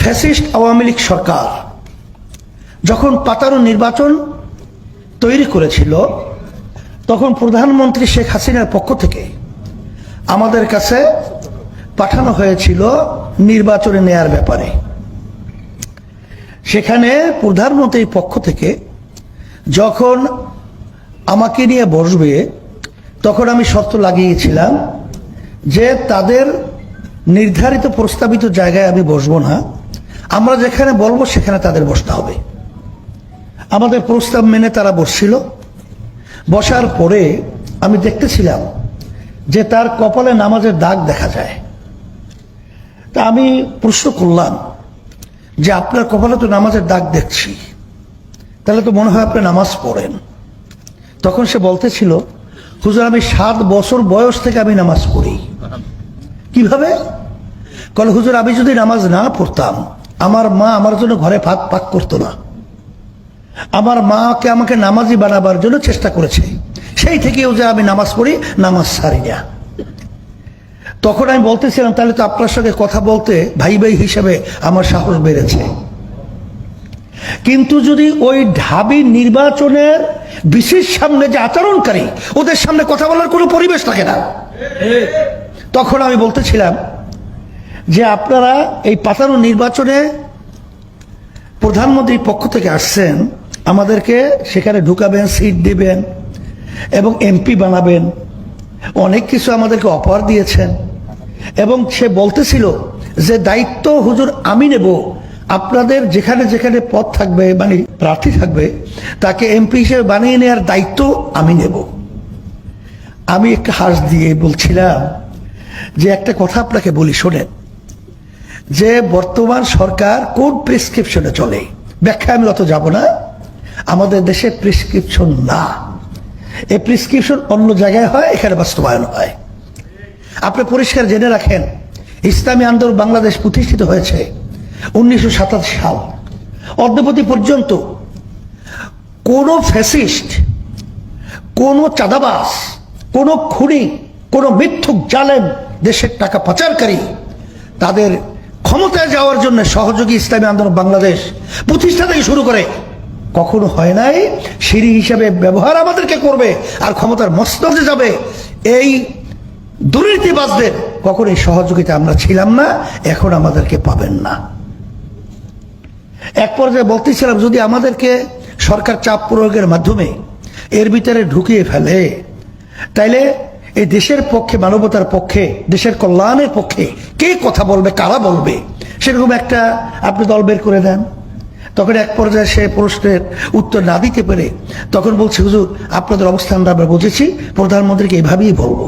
Fascist Awami League সরকার যখন পাতানো নির্বাচন তৈরি করেছিল, তখন প্রধানমন্ত্রী শেখ হাসিনার পক্ষ থেকে আমাদের কাছে পাঠানো হয়েছিল নির্বাচনে নেয়ার ব্যাপারে। সেখানে প্রধানমন্ত্রীর পক্ষ থেকে যখন আমাকে নিয়ে বসবে, তখন আমি শর্ত লাগিয়েছিলাম যে তাদের নির্ধারিত প্রস্তাবিত জায়গায় আমি বসবো না। আমরা যেখানে বলব সেখানে তাদের বসতে হবে। আমাদের প্রস্তাব মেনে তারা বসছিল। বসার পরে আমি দেখতেছিলাম যে তার কপালে নামাজের দাগ দেখা যায়। তা আমি প্রশ্ন করলাম যে, আপনার কপালে তো নামাজের দাগ দেখছি। তাহলে তো মনে হয় আপনি নামাজ পড়েন। তখন সে বলতেছিল, হুজুর, আমি সাত বছর বয়স থেকে আমি নামাজ পড়ি। কীভাবে? কল হুজুর আমি যদি নামাজ না পড়তাম আমার মা আমার জন্য ঘরে ভাত পাক করতো না। আমার মাকে আমাকে নামাজি বানাবার জন্য চেষ্টা করেছে। সেই থেকেও যে আমি নামাজ পড়ি নামাজ সারি না। তখন আমি বলতেছিলাম তাহলে তো আপনার সঙ্গে কথা বলতে ভাই ভাই হিসেবে আমার সাহস বেড়েছে। কিন্তু যদি ওই ঢাবি নির্বাচনের বিশেষ সামনে যে আচরণকারী ওদের সামনে কথা বলার কোনো পরিবেশ থাকে না। তখন আমি বলতেছিলাম যে আপনারা এই পাতানো নির্বাচনে প্রধানমন্ত্রীর পক্ষ থেকে আসছেন, আমাদেরকে সেখানে ঢুকাবেন, সিট দিবেন এবং এমপি বানাবেন। অনেক কিছু আমাদেরকে অফার দিয়েছেন। এবং সে বলতেছিল যে দায়িত্ব হুজুর আমি নেব। আপনাদের যেখানে যেখানে পদ থাকবে মানে প্রার্থী থাকবে, তাকে এমপি হিসেবে বানিয়ে নেওয়ার দায়িত্ব আমি নেব। আমি একটা হাস দিয়ে বলছিলাম যে একটা কথা আপনাকে বলি, শোনেন। যে বর্তমান সরকার কোন প্রেসক্রিপশনে চলে? ব্যাখ্যা আমি অত যাব না। আমাদের দেশে প্রেসক্রিপশন না। এই প্রেসক্রিপশন অন্য জায়গায় হয়, এখানে বাস্তবায়ন হয়। আপনি পরিষ্কার জেনে রাখেন, ইসলামী আন্দোলন বাংলাদেশ প্রতিষ্ঠিত হয়েছে উনিশশো সাতাশ সাল। অদ্যপতি পর্যন্ত কোন ফ্যাসিস্ট, কোন চাঁদাবাস কোন খুনি, কোন মিথ্যুক জালেম দেশের টাকা পাচারকারী তাদের ক্ষমতায় যাওয়ার জন্য সহযোগী ইসলামী আন্দোলন বাংলাদেশ প্রতিষ্ঠা থেকে শুরু করে কখনো হয় নাই, সিঁড়ি হিসাবে ব্যবহার আমাদেরকে করবে আর ক্ষমতার মস্তকে যাবে। এই দুর্নীতিবাজদের কখনো এই সহযোগিতা আমরা ছিলাম না, এখন আমাদেরকে পাবেন না। এক পর্যায়ে বলতেছিলাম, যদি আমাদেরকে সরকার চাপ প্রয়োগের মাধ্যমে এর ভিতরে ঢুকিয়ে ফেলে, তাইলে এই দেশের পক্ষে, মানবতার পক্ষে, দেশের কল্যাণের পক্ষে কে কথা বলবে, কারা বলবে? সেরকম একটা আপনি দল বের করে দেন। তখন এক পর্যায়ে সে প্রশ্নের উত্তর না দিতে পেরে তখন বলছে, হুজুর, আপনাদের অবস্থানটা আমরা বুঝেছি। প্রধানমন্ত্রীকে এভাবেই বলব।